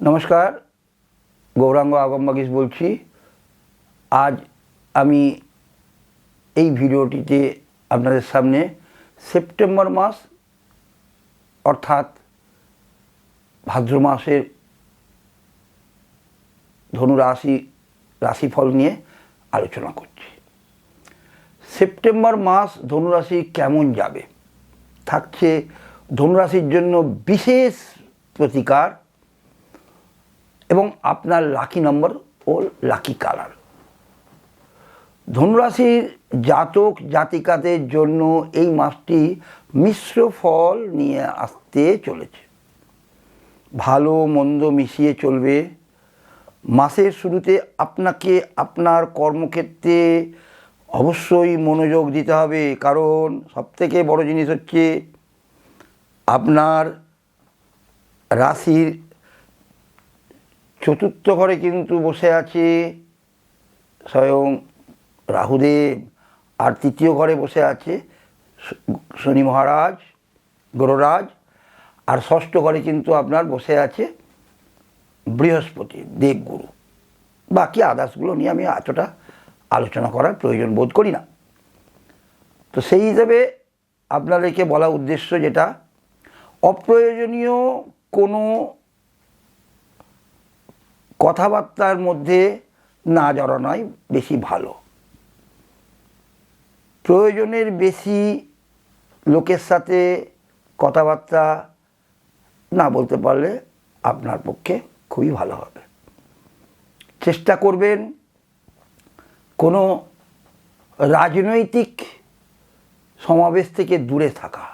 নমস্কার, গৌরাঙ্গ আগমবাগিস বলছি। আজ আমি এই ভিডিওটিতে আপনাদের সামনে সেপ্টেম্বর মাস, অর্থাৎ ভাদ্র মাসের ধনু রাশি রাশিফল নিয়ে আলোচনা করছি। সেপ্টেম্বর মাস ধনুরাশি কেমন যাবে? থাকছে ধনুরাশির জন্য বিশেষ প্রতিকার এবং আপনার লাকি নম্বর ও লাকি কালার ধনুরাশির জাতক জাতিকাদের জন্য এই মাসটি মিশ্র ফল নিয়ে আসতে চলেছে। ভালো মন্দ মিশিয়ে চলবে। মাসের শুরুতে আপনাকে আপনার কর্মক্ষেত্রে অবশ্যই মনোযোগ দিতে হবে, কারণ সবথেকে বড় জিনিস হচ্ছে আপনার রাশির চতুর্থ ঘরে কিন্তু বসে আছে। স্বয়ং রাহুদেব। আর তৃতীয় ঘরে বসে আছে শনি মহারাজ গ্রহরাজ আর ষষ্ঠ ঘরে কিন্তু আপনার বসে আছে বৃহস্পতি, দেবগুরু। বাকি আদার্সগুলো নিয়ে আমি এতটা আলোচনা করার প্রয়োজন বোধ করি না। তো সেই হিসাবে আপনাদেরকে বলা উদ্দেশ্য যেটা, অপ্রয়োজনীয় কোনো কথাবার্তার মধ্যে না জড়ানোই বেশি ভালো। প্রয়োজনের বেশি লোকের সাথে কথাবার্তা না বলতে পারলে আপনার পক্ষে খুবই ভালো হবে। চেষ্টা করবেন কোনো রাজনৈতিক সমাবেশ থেকে দূরে থাকা।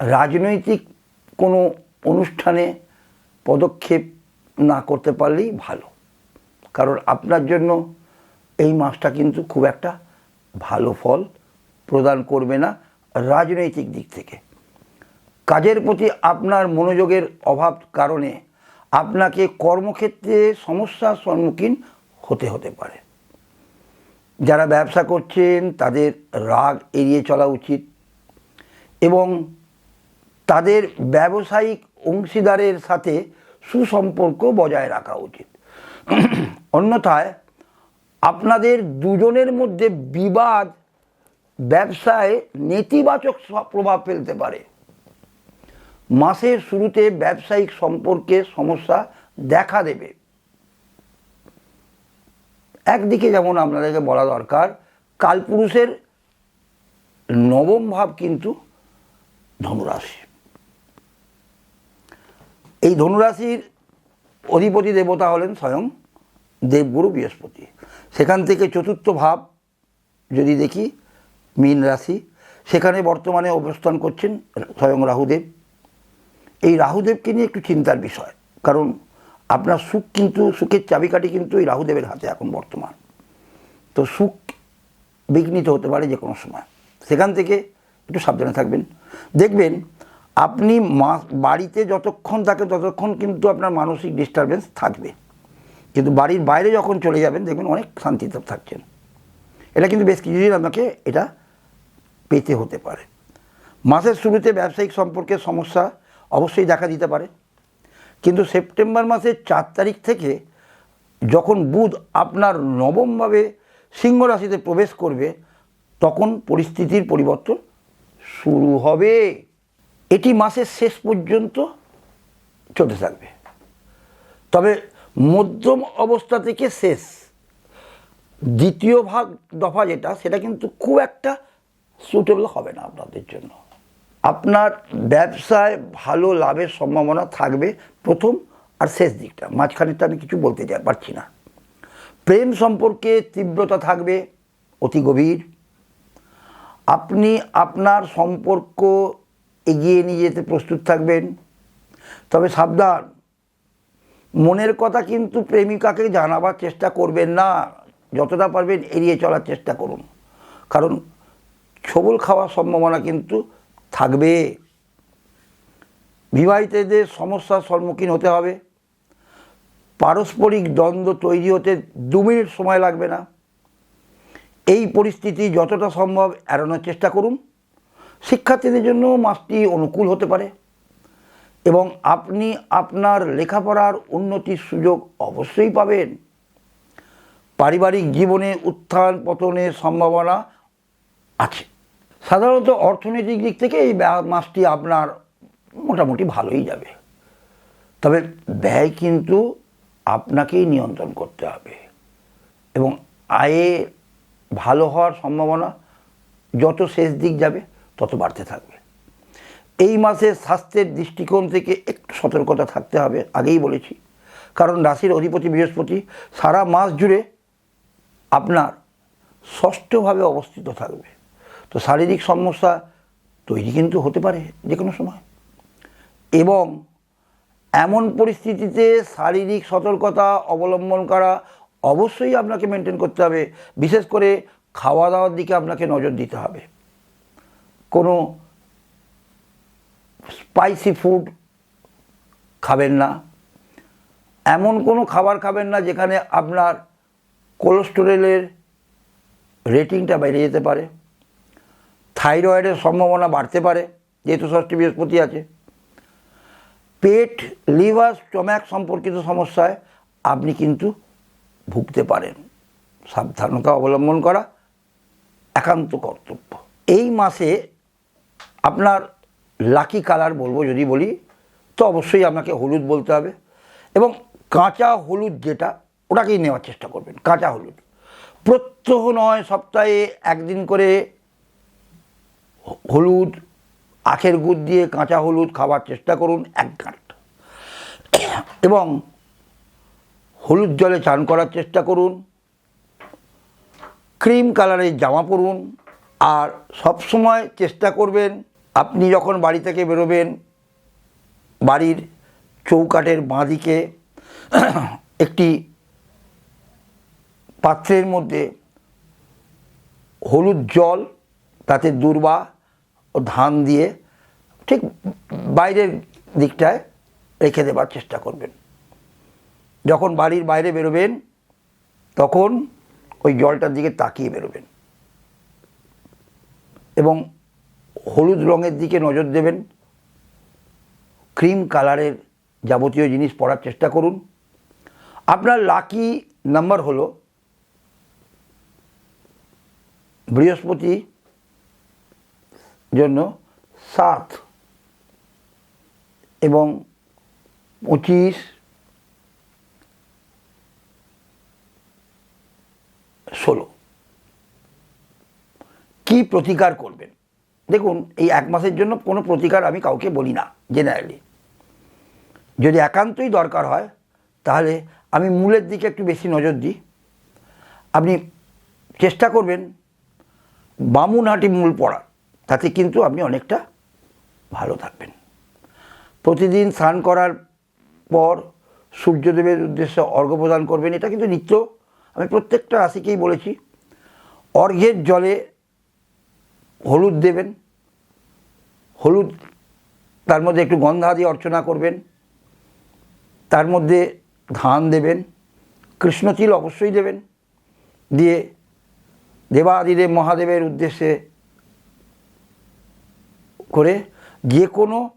রাজনৈতিক কোনো অনুষ্ঠানে পদক্ষেপ না করতে পারলেই ভালো। কারণ আপনার জন্য এই মাসটা কিন্তু খুব একটা ভালো ফল প্রদান করবে না রাজনৈতিক দিক থেকে। কাজের প্রতি আপনার মনোযোগের অভাব কারণে আপনাকে কর্মক্ষেত্রে সমস্যার সম্মুখীন হতে হতে পারে। যারা ব্যবসা করছেন, তাদের রাগ এড়িয়ে চলা উচিত এবং তাদের ব্যবসায়িক অংশীদারের সাথে সুসম্পর্ক বজায় রাখা উচিত। অন্যথায় আপনাদের দুজনের মধ্যে বিবাদ ব্যবসায় নেতিবাচক প্রভাব ফেলতে পারে। মাসের শুরুতে ব্যবসায়িক সম্পর্কে সমস্যা দেখা দেবে। একদিকে যেমন আপনাদেরকে বলা দরকার, কালপুরুষের নবম ভাব কিন্তু ধনুরাশি। এই ধনুরাশির অধিপতি দেবতা হলেন স্বয়ং দেবগুরু বৃহস্পতি। সেখান থেকে চতুর্থ ভাব যদি দেখি, মীন রাশি, সেখানে বর্তমানে অবস্থান করছেন স্বয়ং রাহুদেব। এই রাহুদেবকে নিয়ে একটু চিন্তার বিষয়, কারণ আপনার সুখ কিন্তু, সুখের চাবিকাঠি কিন্তু এই রাহুদেবের হাতে এখন বর্তমান। তো সুখ বিঘ্নিত হতে পারে যে কোনো সময়। সেখান থেকে একটু সাবধানে থাকবেন। দেখবেন আপনি বাড়িতে যতক্ষণ থাকে ততক্ষণ কিন্তু আপনার মানসিক ডিস্টারবেন্স থাকবে। কিন্তু বাড়ির বাইরে যখন চলে যাবেন, দেখবেন অনেক শান্তিতে থাকছেন। এটা কিন্তু বেশ কিছুদিন আপনাকে এটা পেতে হতে পারে। মাসের শুরুতে ব্যবসায়িক সম্পর্কে সমস্যা অবশ্যই দেখা দিতে পারে। কিন্তু সেপ্টেম্বর মাসের চার তারিখ থেকে যখন বুধ আপনার নবমভাবে সিংহ রাশিতে প্রবেশ করবে, তখন পরিস্থিতির পরিবর্তন শুরু হবে। এটি মাসের শেষ পর্যন্ত চলতে থাকবে। তবে মধ্যম অবস্থা থেকে শেষ। দ্বিতীয় ভাগ দফা যেটা, সেটা কিন্তু খুব একটা সুটেবল হবে না আপনাদের জন্য। আপনার ব্যবসায় ভালো লাভের সম্ভাবনা থাকবে প্রথম আর শেষ দিকটা। মাঝখানেরটা আমি কিছু বলতে যা পারছি না। প্রেম সম্পর্কে তীব্রতা থাকবে, অতি গভীর। আপনি আপনার সম্পর্ক এগিয়ে নিয়ে যেতে প্রস্তুত থাকবেন। তবে সাবধান। মনের কথা কিন্তু প্রেমিকাকে জানাবার চেষ্টা করবেন না। যতটা পারবেন এড়িয়ে চলার চেষ্টা করুন। কারণ ছবল খাওয়ার সম্ভাবনা কিন্তু থাকবে। বিবাহিতদের সমস্যার সম্মুখীন হতে হবে। পারস্পরিক দ্বন্দ্ব তৈরি হতে দু মিনিট সময় লাগবে না। এই পরিস্থিতি যতটা সম্ভব এড়ানোর চেষ্টা করুন। শিক্ষার্থীদের জন্য মাসটি অনুকূল হতে পারে এবং আপনি আপনার লেখাপড়ার উন্নতির সুযোগ অবশ্যই পাবেন। পারিবারিক জীবনে উত্থান পতনের সম্ভাবনা আছে। সাধারণত অর্থনৈতিক দিক থেকে এই মাসটি আপনার মোটামুটি ভালোই যাবে। তবে ব্যয় কিন্তু আপনাকেই নিয়ন্ত্রণ করতে হবে এবং আয়ে ভালো হওয়ার সম্ভাবনা যত শেষ দিক যাবে তত বাড়তে থাকবে। এই মাসে স্বাস্থ্যের দৃষ্টিকোণ থেকে একটু সতর্কতা থাকতে হবে, আগেই বলেছি। কারণ রাশির অধিপতি বৃহস্পতি সারা মাস জুড়ে আপনার ষষ্ঠভাবে অবস্থিত থাকবে। তো শারীরিক সমস্যা তৈরি কিন্তু হতে পারে যে কোনো সময়। এবং এমন পরিস্থিতিতে শারীরিক সতর্কতা অবলম্বন করা অবশ্যই আপনাকে মেনটেন করতে হবে। বিশেষ করে খাওয়া দাওয়ার দিকে আপনাকে নজর দিতে হবে। কোনো স্পাইসি ফুড খাবেন না। এমন কোনো খাবার খাবেন না যেখানে আপনার কোলেস্টেরলের রেটিংটা বেড়ে যেতে পারে। থাইরয়েডের সম্ভাবনা বাড়তে পারে, যেহেতু ষষ্ঠী বৃহস্পতি আছে। পেট লিভার স্টম্যাক সম্পর্কিত সমস্যায় আপনি কিন্তু ভুগতে পারেন। সাবধানতা অবলম্বন করা একান্ত কর্তব্য। এই মাসে আপনার লাকি কালার বলব যদি বলি, তো অবশ্যই আপনাকে হলুদ বলতে হবে। এবং কাঁচা হলুদ যেটা, ওটাকেই নেওয়ার চেষ্টা করবেন, কাঁচা হলুদ। প্রত্যহ নয় সপ্তাহে একদিন করে হলুদ, আখের গুড় দিয়ে কাঁচা হলুদ খাওয়ার চেষ্টা করুন এক ঘাট এবং হলুদ জলে চান করার চেষ্টা করুন। ক্রিম কালারের জামা পরুন। আর সব সময় চেষ্টা করবেন, আপনি যখন বাড়ি থেকে বেরোবেন, বাড়ির চৌকাঠের বাঁদিকে একটি পাত্রের মধ্যে হলুদ জল, তাতে দূর্বা ও ধান দিয়ে ঠিক বাইরের দিকটায় রেখে দেবার চেষ্টা করবেন। যখন বাড়ির বাইরে বেরোবেন, তখন ওই জলটার দিকে তাকিয়ে বেরোবেন। এবং হলুদ রঙের দিকে নজর দেবেন। ক্রিম কালারের যাবতীয় জিনিস পরার চেষ্টা করুন। আপনার লাকি নাম্বার হলো বৃহস্পতি জন্য সাত এবং পঁচিশ কি প্রতিকার করবেন। দেখুন, এই এক মাসের জন্য কোনো প্রতিকার আমি কাউকে বলি না জেনারেলি যদি একান্তই দরকার হয়, তাহলে আমি মূলের দিকে একটু বেশি নজর দিই। আপনি চেষ্টা করবেন বামুনহাটি মূল পড়ার, তাতে কিন্তু আপনি অনেকটা ভালো থাকবেন। প্রতিদিন স্নান করার পর সূর্যদেবের উদ্দেশ্যে অর্ঘ্য প্রদান করবেন, এটা কিন্তু নিত্য। আমি প্রত্যেকটা রাশিকেই বলেছি, অর্ঘ্যের জলে হলুদ দেবেন। হলুদ, তার মধ্যে একটু গন্ধা দিয়ে অর্চনা করবেন। তার মধ্যে ধান দেবেন। কৃষ্ণতিল অবশ্যই দেবেন। দিয়ে দেবাদিদেব মহাদেবের উদ্দেশ্যে করে যে কোনো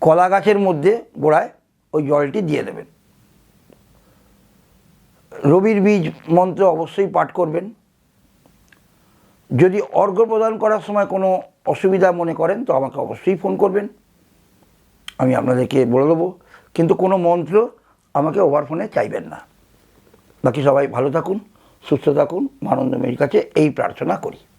কলা গাছের মধ্যে গোড়ায় ওই জলটি দিয়ে দেবেন। রবির বীজ মন্ত্র অবশ্যই পাঠ করবেন। যদি অর্ঘ্য প্রদান করার সময় কোনো অসুবিধা মনে করেন, তো আমাকে অবশ্যই ফোন করবেন। আমি আপনাদেরকে বলে দেবো। কিন্তু কোনো মন্ত্র আমাকে ওভার ফোনে চাইবেন না। বাকি সবাই ভালো থাকুন, সুস্থ থাকুন। মানন্দ মেয়ের কাছে এই প্রার্থনা করি।